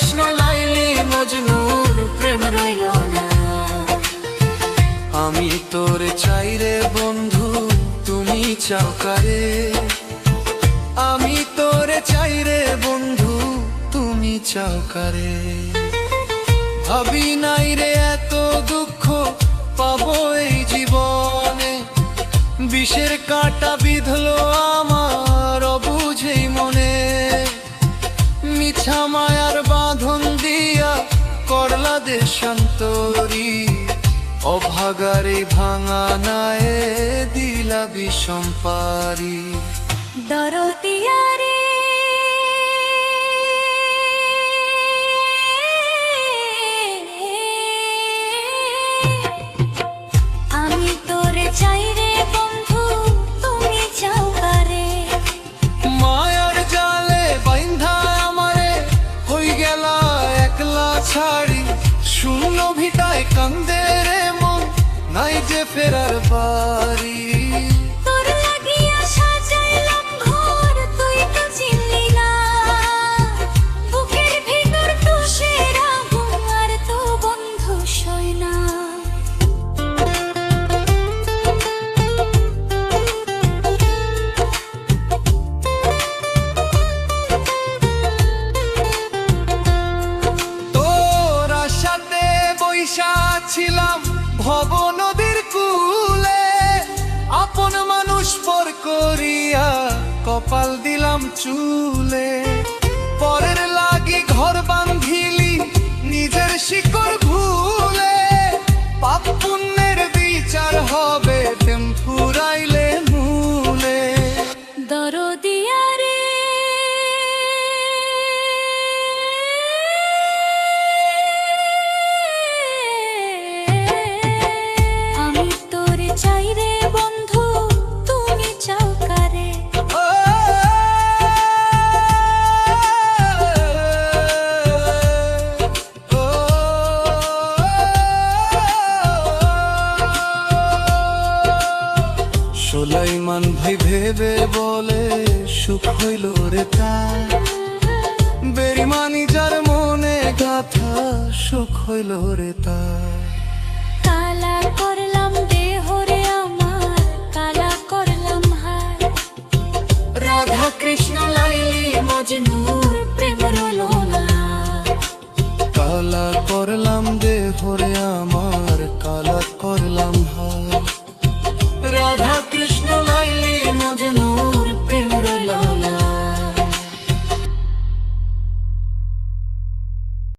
কৃষ্ণ লাইলি মজনুর প্রেম রইল আমি তোরে চাই রে বন্ধু, তুমি চাও কারে? আমি তোরে চাই রে বন্ধু, তুমি চাও কারে? ভাবি নাই রে এত দুঃখ, পাবো এই জীবনে। বিষের কাঁটা বিধলো আমার অবুঝেই মনে। মিছা মায়ার দেশান্তরী অভাগারে ভাঙা নায়ে দিলা বিষম পারি দরদিয়ারে কান্দে রে মন নাই যে ফেরার বাড়ি। ছিলাম ভব নদীর কুলে। আপন মানুষ পর করিয়া কপাল দিলাম চুলে। পরের লাগি ঘর বান্ধিলি, নিজের শিকড় ভুলে। পাপ পুণ্যের বিচার হবে, তেম মূলে সুলাইমান ভাই ভেবে বলে সুখ হইল রে তার বেরিমানি যার মনে গাথা সুখ হইল রে তার কালা করলাম দেহ কালা করলাম কৃষ্ণ লাইলি মজনুর প্রেম রলো না কালা করলাম দেহ